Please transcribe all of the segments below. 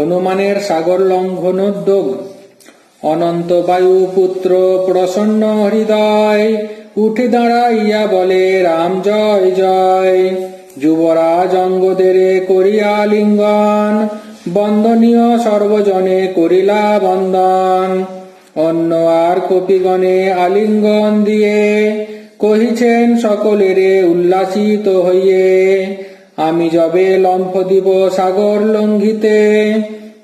হনুমানের সাগর লঙ্ঘনোদ্যোগ অনন্ত বায়ু পুত্র প্রসন্ন হৃদয়, উঠে দাঁড়াইয়া বলে, রাম জয় জয়। যুবরাজ অঙ্গদের করিয়া লিঙ্গন, বন্দনীয় সর্বজনে করিলা বন্দন। অন্য আর কপিগণে আলিঙ্গন দিয়ে কহিছেন, সকলেরে উল্লাসিত হইয়ে, আমি যবে লম্ফ দিব সাগর লঙ্ঘিতে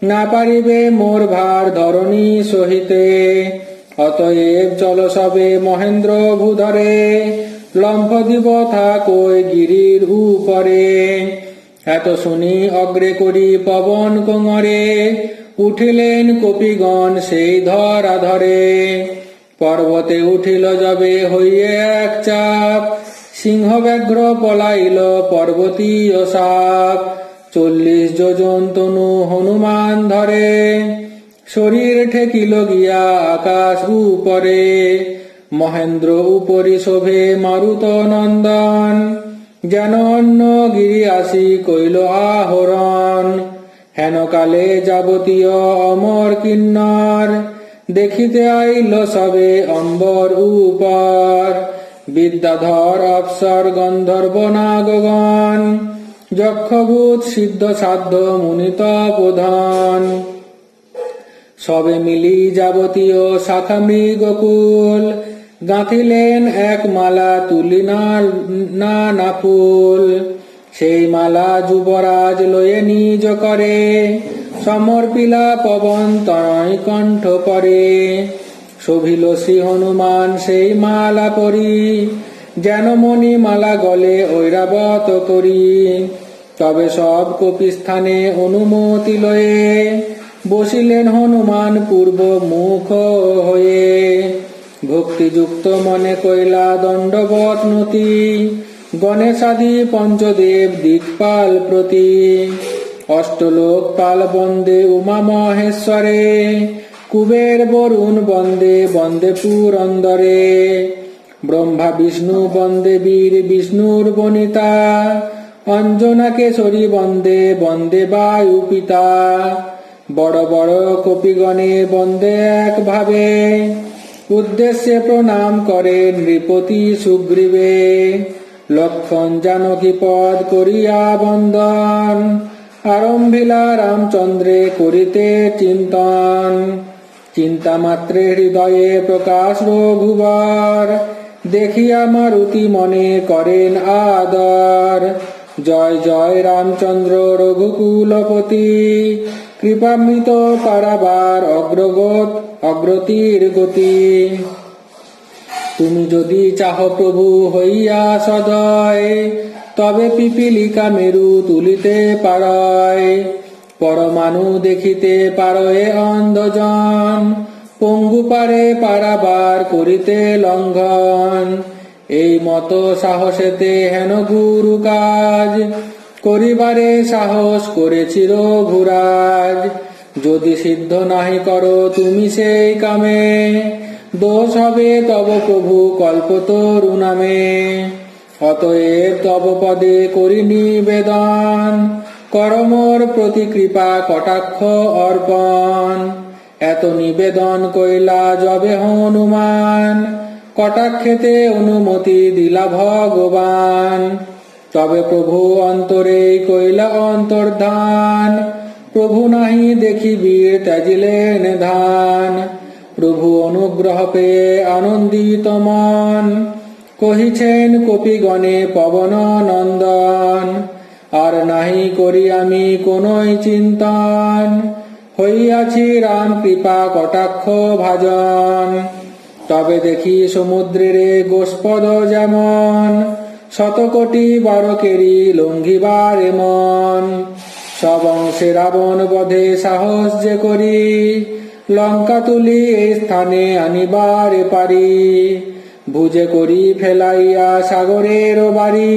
না পারিবে মোর ভার ধরণী সহিতে। অতএব চল সবে মহেন্দ্র ভূধরে লম্ফ দিব থাকই গিরির উপরে। এত শুনি অগ্রে করি পবন কোঙরে, উঠিলেন কপিগণ সেই ধরা ধরে পর্বতে উঠিল যাবে হইয়ে এক চাপ সিংহ ব্যাঘ্র পলাইল পর্বতীয় সাপ। চল্লিশ যোজন তনু হনুমান ধরে। শরীর ঠেকিল গিয়া আকাশ উপরে। মহেন্দ্র উপরি শোভে মারুত নন্দন। যেন অন্য গিরি আসি কইল আহরণ। হেন কালে যাবতীয় অমর কিন্নর। দেখিতে আইল সবে অম্বর উপর। বিদ্যাধর অপসর গন্ধর্ব নাগগণ। যক্ষভূত সিদ্ধ সাধ্য মুনিত প্রধান। সবে মিলি যাবতীয় শাখা মৃগকুল, গাঁথিলেন এক মালা তুলি না না ফুল। সেই মালা যুবরাজ লয়ে নিজ করে, সমর্পিলা পবন তনয় কণ্ঠ পরে শোভিল শ্রী হনুমান সেই মালা পরি, যেন মণি মালা গলে ঐরাবত করি। তবে সব কপিস্থানে অনুমতি লয়ে বসিলেন হনুমান পূর্ব মুখ হয়ে। ভক্তিযুক্ত মনে কইলা দণ্ডবত নতি, গণেশাদি পঞ্চদেব দিকপাল প্রতি। অষ্টলোক পাল বন্দে উমা মহেশ্বরে, কুবের বরুণ বন্দে বন্দে পুরন্দরে ব্রহ্মা, বিষ্ণু, বন্দে বীর, বিষ্ণুর বনিতা অঞ্জনা কেশরী বন্দে বন্দে বায়ু পিতা। বড় বড় কপিগণে বন্দে এক ভাবে উদ্দেশ্যে প্রণাম করে নৃপতি সুগ্রীবে। লক্ষণ জানকী পদ করিয়া বন্দন। আরম্ভিলা রামচন্দ্রে করিতে চিন্তন। চিন্তা মাত্রে হৃদয়ে প্রকাশ রঘুবর। দেখিয়া মারুতি মনে করেন আদর। জয় জয় রামচন্দ্র রঘুকুলপতি। কৃপামৃত পারাবার অগ্রগত, অগ্রতির গতি। তুমি যদি চাহ প্রভু হইয়া সদয়, তবে পিপিলিকা মেরু তুলিতে পারয় পরমাণু দেখিতে পারয়ে অন্ধজন, পঙ্গু পারে পারাবার করিতে লঙ্ঘন। এই মত সাহসেতে হেন গুরু কাজ। করিবারে সাহস করেছিল ঘুরাজ যদি সিদ্ধ নাহি করো তুমি সেই কামে। দোষ হবে তব প্রভু কল্পতরু নামে। অতএব তব পদে করি নিবেদন। করমর প্রতি কৃপা কটাক্ষ অর্পণ। এত নিবেদন কইলা যবে হনুমান। কটাক্ষেতে অনুমতি দিলা ভগবান। তবে প্রভু অন্তরে কইলা অন্তর্ধান, প্রভু নাহি দেখিবীর ত্যাজিলেন ধান। প্রভু অনুগ্রহ পেয়ে আনন্দিত মন, কহিছেন কপিগণে পবন নন্দন। আর নাহি করি আমি কোনই চিন্তন, হইয়াছি রাম কৃপা কটাক্ষ ভাজন। তবে দেখি সমুদ্রের গোস্পদ যেমন, শতকোটি বারকেরি লঙ্ঘিবার মন সব অংশে রাবণ বধে সাহস যে করি, লঙ্কা তুলি এই স্থানে আনিবারে পারি ভুজে করি ফেলাইয়া সাগরের বাড়ি,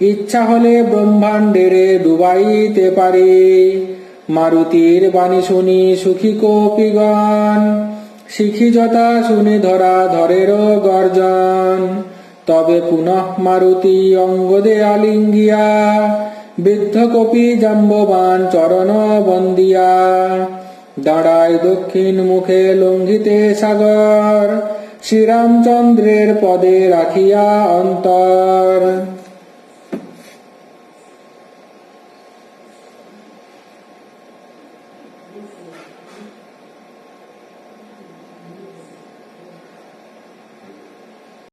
ইচ্ছা হলে ব্রহ্মাণ্ডের ডুবাইতে পারি। মারুতির বাণী শুনি সুখী কপিগণ শিখি যথা শুনি ধরা ধরের গর্জন। তবে পুনঃ মারুতি অঙ্গদে আলিঙ্গিয়া বৃদ্ধ কপি জাম্ববান চরণ বন্দিয়া। দাঁড়ায় দক্ষিণ মুখে লঙ্ঘিতে সাগর, শ্রীরামচন্দ্রের পদে রাখিয়া অন্তর।